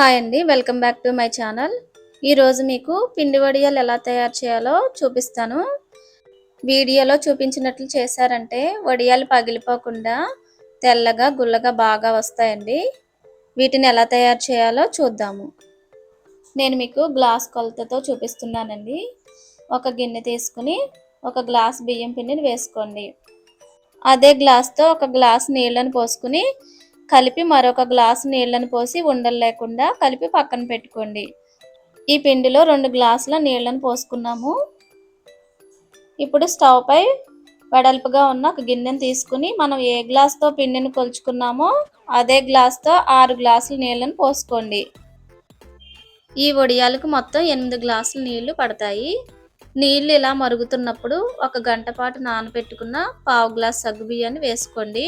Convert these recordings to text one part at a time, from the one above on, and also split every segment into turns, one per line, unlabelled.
Hi అండి welcome back to my channel. ఈరోజు మీకు పిండి వడియాలు ఎలా తయారు చేయాలో చూపిస్తాను. వీడియోలో చూపించినట్లు చేశారంటే వడియాలు పగిలిపోకుండా తెల్లగా గుల్లగా బాగా వస్తాయండి. వీటిని ఎలా తయారు చేయాలో చూద్దాము. నేను మీకు గ్లాస్ కొలతతో చూపిస్తున్నానండి. ఒక గిన్నె తీసుకుని ఒక గ్లాస్ బియ్యం పిండిని వేసుకోండి. అదే గ్లాస్తో ఒక గ్లాస్ నీళ్ళని పోసుకుని కలిపి మరొక గ్లాసు నీళ్ళని పోసి ఉండలు లేకుండా కలిపి పక్కన పెట్టుకోండి. ఈ పిండిలో రెండు గ్లాసుల నీళ్ళను పోసుకున్నాము. ఇప్పుడు స్టవ్ పై వెడల్పుగా ఉన్న ఒక గిన్నెను తీసుకుని మనం ఏ గ్లాస్తో పిండిని కొలుచుకున్నామో అదే గ్లాస్తో ఆరు గ్లాసుల నీళ్ళని పోసుకోండి. ఈ వడియాలకు మొత్తం ఎనిమిది గ్లాసుల నీళ్ళు పడతాయి. నీళ్ళు ఇలా మరుగుతున్నప్పుడు ఒక గంట పాటు నానబెట్టుకున్న పావు గ్లాస్ సగ్గు బియ్యాన్ని వేసుకోండి.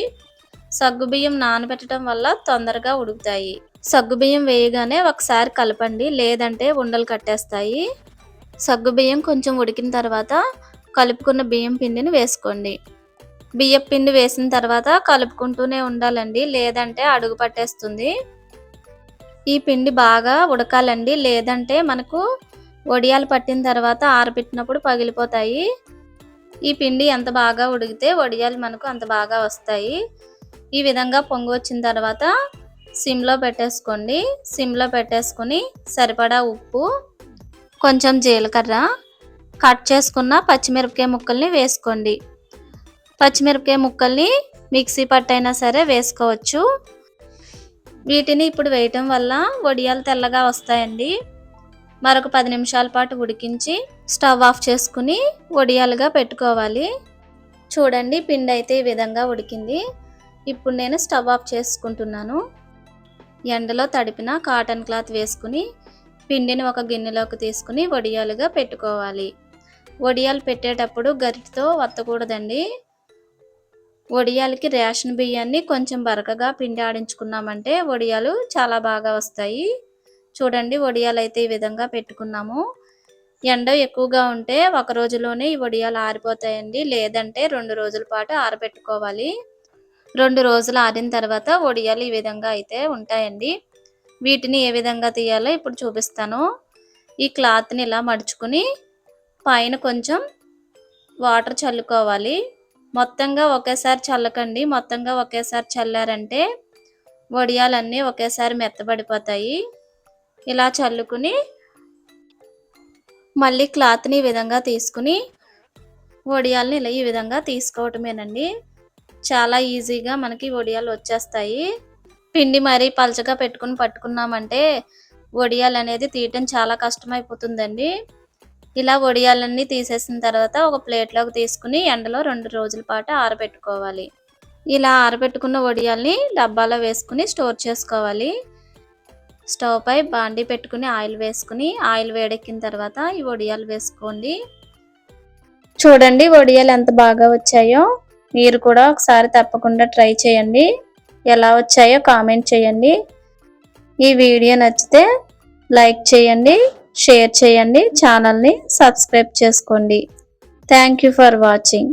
సగ్గుబియ్యం నానబెట్టడం వల్ల తొందరగా ఉడుకుతాయి. సగ్గుబియ్యం వేయగానే ఒకసారి కలపండి లేదంటే ఉండలు కట్టేస్తాయి. సగ్గుబియ్యం కొంచెం ఉడికిన తర్వాత కలుపుకున్న బియ్యం పిండిని వేసుకోండి. బియ్యం పిండి వేసిన తర్వాత కలుపుకుంటూనే ఉండాలండి లేదంటే అడుగు పట్టేస్తుంది. ఈ పిండి బాగా ఉడకాలండి లేదంటే మనకు వడియాలు పట్టిన తర్వాత ఆరబెట్టినప్పుడు పగిలిపోతాయి. ఈ పిండి ఎంత బాగా ఉడికితే వడియాలు మనకు అంత బాగా వస్తాయి. ఈ విధంగా పొంగి వచ్చిన తర్వాత సిమ్లో పెట్టేసుకోండి. సిమ్లో పెట్టేసుకొని సరిపడా ఉప్పు కొంచెం జీలకర్ర కట్ చేసుకున్న పచ్చిమిరపకాయ ముక్కల్ని వేసుకోండి. పచ్చిమిరపకాయ ముక్కల్ని మిక్సీ పట్టైనా సరే వేసుకోవచ్చు. వీటిని ఇప్పుడు వేయటం వల్ల వడియాలు తెల్లగా వస్తాయండి. మరొక పది నిమిషాల పాటు ఉడికించి స్టవ్ ఆఫ్ చేసుకుని వడియాలుగా పెట్టుకోవాలి. చూడండి పిండి అయితే ఈ విధంగా ఉడికింది. ఇప్పుడు నేను స్టవ్ ఆఫ్ చేసుకుంటున్నాను. ఎండలో తడిపిన కాటన్ క్లాత్ వేసుకుని పిండిని ఒక గిన్నెలోకి తీసుకుని వడియాలుగా పెట్టుకోవాలి. వడియాలు పెట్టేటప్పుడు గరిటితో వత్తకూడదండి. వడియాలకి రేషన్ బియ్యాన్ని కొంచెం బరకగా పిండి ఆడించుకున్నామంటే వడియాలు చాలా బాగా వస్తాయి. చూడండి వడియాలు అయితే ఈ విధంగా పెట్టుకున్నాము. ఎండ ఎక్కువగా ఉంటే ఒక రోజులోనే ఈ వడియాలు ఆరిపోతాయండి. లేదంటే రెండు రోజుల పాటు ఆరబెట్టుకోవాలి. రెండు రోజులు ఆరిన తర్వాత వడియాలు ఈ విధంగా అయితే ఉంటాయండి. వీటిని ఏ విధంగా తీయాలో ఇప్పుడు చూపిస్తాను. ఈ క్లాత్ని ఇలా మడుచుకుని పైన కొంచెం వాటర్ చల్లుకోవాలి. మొత్తంగా ఒకేసారి చల్లకండి. మొత్తంగా ఒకేసారి చల్లారంటే వడియాలన్నీ ఒకేసారి మెత్తబడిపోతాయి. ఇలా చల్లుకుని మళ్ళీ క్లాత్ని ఈ విధంగా తీసుకుని వడియాలని ఇలా ఈ విధంగా తీసుకోవటమేనండి. చాలా ఈజీగా మనకి వడియాలు వచ్చేస్తాయి. పిండి మరీ పలచగా పెట్టుకుని పట్టుకున్నామంటే వడియాలు అనేది తీయటం చాలా కష్టమైపోతుందండి. ఇలా వడియాలన్నీ తీసేసిన తర్వాత ఒక ప్లేట్లోకి తీసుకుని ఎండలో రెండు రోజుల పాటు ఆరబెట్టుకోవాలి. ఇలా ఆరబెట్టుకున్న వడియాల్ని డబ్బాలో వేసుకుని స్టోర్ చేసుకోవాలి. స్టవ్ పై బాండీ పెట్టుకుని ఆయిల్ వేసుకుని ఆయిల్ వేడెక్కిన తర్వాత ఈ వడియాలు వేసుకోండి. చూడండి వడియాలు ఎంత బాగా వచ్చాయో. మీరు కూడా ఒకసారి తప్పకుండా ట్రై చేయండి. ఎలా వచ్చాయో కామెంట్ చేయండి. ఈ వీడియో నచ్చితే లైక్ చేయండి షేర్ చేయండి ఛానల్ని సబ్స్క్రైబ్ చేసుకోండి. Thank you for watching.